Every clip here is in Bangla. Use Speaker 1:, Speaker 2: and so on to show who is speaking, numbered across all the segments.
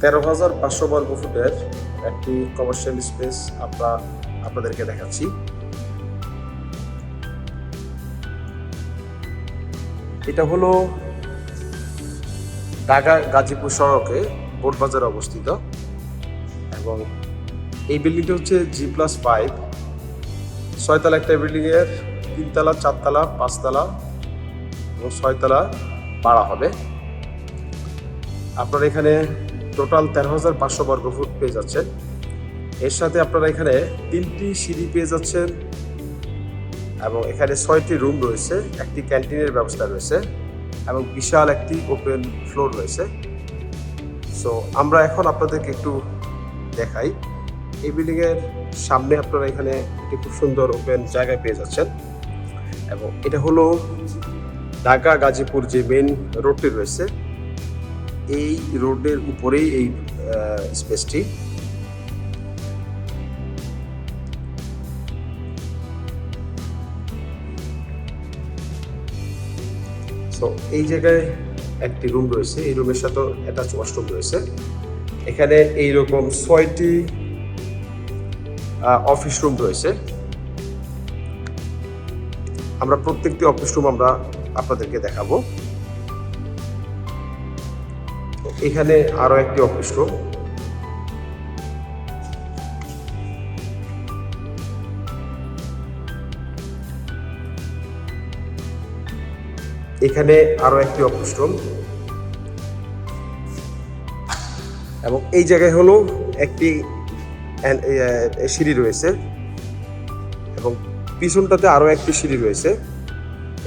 Speaker 1: তেরো হাজার পাঁচশো বর্গ ফুটের একটি কমার্শিয়াল স্পেস আমরা আপনাদেরকে দেখাচ্ছি। এটা হলো ঢাকা গাজীপুর সড়কে বোটবাজারে অবস্থিত এবং এই বিল্ডিংটা হচ্ছে জি প্লাস ফাইভ। ছয়তলা একটা বিল্ডিংয়ের তিনতলা, চারতলা, পাঁচতলা এবং ছয়তলা বাড়া হবে। আপনারা এখানে টোটাল তেরো হাজার পাঁচশো বর্গ ফুট পেয়ে যাচ্ছেন। এর সাথে আপনারা এখানে তিনটি সিঁড়ি পেয়ে যাচ্ছেন এবং এখানে ছয়টি রুম রয়েছে, একটি ক্যান্টিনের ব্যবস্থা রয়েছে এবং বিশাল একটি ওপেন ফ্লোর রয়েছে। সো আমরা এখন আপনাদেরকে একটু দেখাই। এই বিল্ডিংয়ের সামনে আপনারা এখানে একটি খুব সুন্দর ওপেন জায়গায় পেয়ে যাচ্ছেন এবং এটা হলো ঢাকা গাজীপুর যে মেন রোডটি রয়েছে এই রোডের উপরেই এই স্পেসটি সো এই জায়গায় একটি রুম রয়েছে। এই রুমের সাথে অ্যাটাচ ওয়াশরুম রয়েছে। এখানে এই রকম ছয়টি অফিস রুম রয়েছে। আমরা প্রত্যেকটি অফিস রুম আমরা আপনাদেরকে দেখাবো। এখানে আরও একটি অফিস রুম। এখানে আরও একটি অফিস রুম। এবং এই জায়গায় হলো একটি সিঁড়ি রয়েছে। এবং পিছনটাতে আরও একটি সিঁড়ি রয়েছে।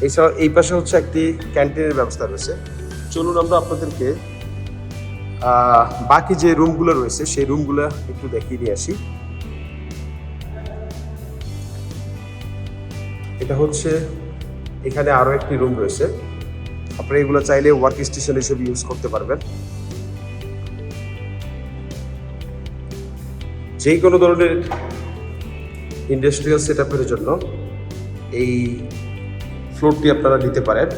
Speaker 1: এছাড়া এই পাশে হচ্ছে একটি ক্যান্টিনের ব্যবস্থা রয়েছে। চলুন আমরা আপনাদেরকে বাকি যে রুমগুলো রয়েছে, সেই রুমগুলো একটু দেখিয়ে নিয়ে আসি। এটা হচ্ছে এখানে আরও একটি রুম রয়েছে। আপনারা এগুলো চাইলে ওয়ার্ক স্টেশন হিসেবে ইউজ করতে পারবেন। যে কোনো ধরনের ইন্ডাস্ট্রিয়াল সেট জন্য এই ফ্লোরটি আপনারা নিতে পারেন।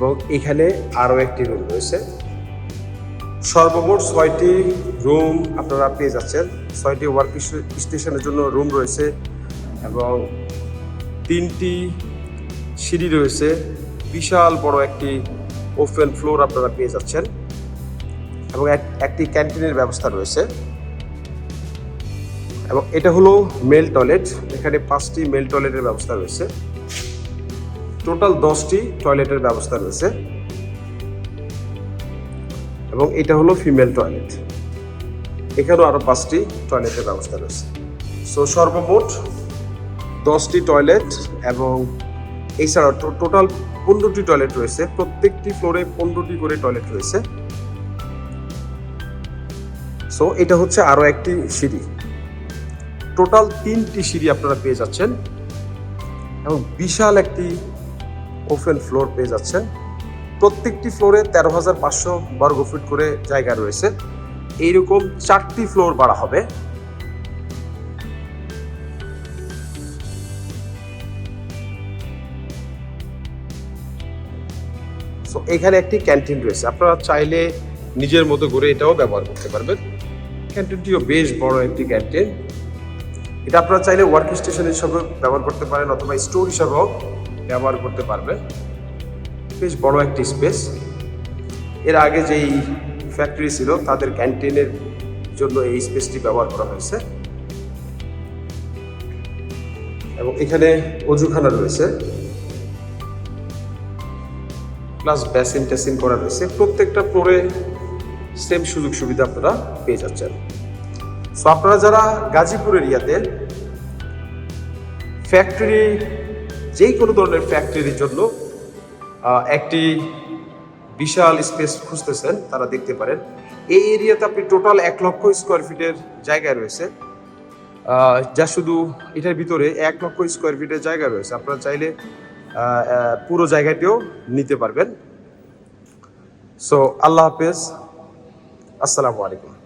Speaker 1: এবং এখানে আরও একটি রুম রয়েছে। সর্বমোট ছয়টি রুম আপনারা পেয়ে যাচ্ছেন। ছয়টি ওয়ার্ক স্টেশনের জন্য রুম রয়েছে এবং তিনটি সিঁড়ি রয়েছে। বিশাল বড় একটি ওপেন ফ্লোর আপনারা পেয়ে যাচ্ছেন এবং একটি ক্যান্টিনের ব্যবস্থা রয়েছে। এবং এটা হলো মেল টয়লেট এখানে পাঁচটি মেল টয়লেটের ব্যবস্থা রয়েছে। টোটাল দশটি টয়লেটের ব্যবস্থা রয়েছে। এবং এটা হলো ফিমেল টয়লেট। এখানেও আরও পাঁচটি টয়লেটের ব্যবস্থা রয়েছে। সো সর্বমোট দশটি টয়লেট এবং এছাড়াও টোটাল পনেরোটি টয়লেট রয়েছে। প্রত্যেকটি ফ্লোরে পনেরোটি করে টয়লেট রয়েছে। সো এটা হচ্ছে আরও একটি সিঁড়ি। টোটাল তিনটি সিঁড়ি আপনারা পেয়ে যাচ্ছেন। এবং বিশাল একটি ওপেন ফ্লোর পেয়ে যাচ্ছেন প্রত্যেকটি ফ্লোরে তেরো হাজার পাঁচশো বর্গ ফিট করে জায়গা রয়েছে। এইরকম চারটি ফ্লোর বাড়া হবে। এখানে একটি ক্যান্টিন রয়েছে। আপনারা চাইলে নিজের মতো করে এটাও ব্যবহার করতে পারবেন। ক্যান্টিনটিও বেশ বড় একটি ক্যান্টিন এটা আপনারা চাইলে ওয়ার্ক স্টেশন হিসাবে ব্যবহার করতে পারেন অথবা স্টোর হিসাবেও। ব্যবহার করতে পারবেন বেশ বড় একটি স্পেস এর আগে যেই ফ্যাক্টরি ছিল, তাদের ক্যান্টিনের জন্য এই স্পেসটি ব্যবহার করা হয়েছে। এবং এখানে অজুখানা রয়েছে। প্লাস বেসিন টেসিন করা রয়েছে। প্রত্যেকটা ফ্লোরে সেম সুযোগ সুবিধা আপনারা পেয়ে যাচ্ছেন। সো আপনারা যারা গাজীপুর এরিয়াতে ফ্যাক্টরি যেই কোনো ধরনের ফ্যাক্টরির জন্য একটি বিশাল স্পেস খুঁজতেছেন, তারা দেখতে পারেন। এই এরিয়াতে আপনি টোটাল এক লক্ষ স্কোয়ার ফিটের জায়গা রয়েছে। যা শুধু এটার ভিতরে এক লক্ষ স্কোয়ার ফিটের জায়গা রয়েছে। আপনারা চাইলে পুরো জায়গাটিও নিতে পারবেন। সো আল্লাহ হাফেজ। আসসালামু আলাইকুম।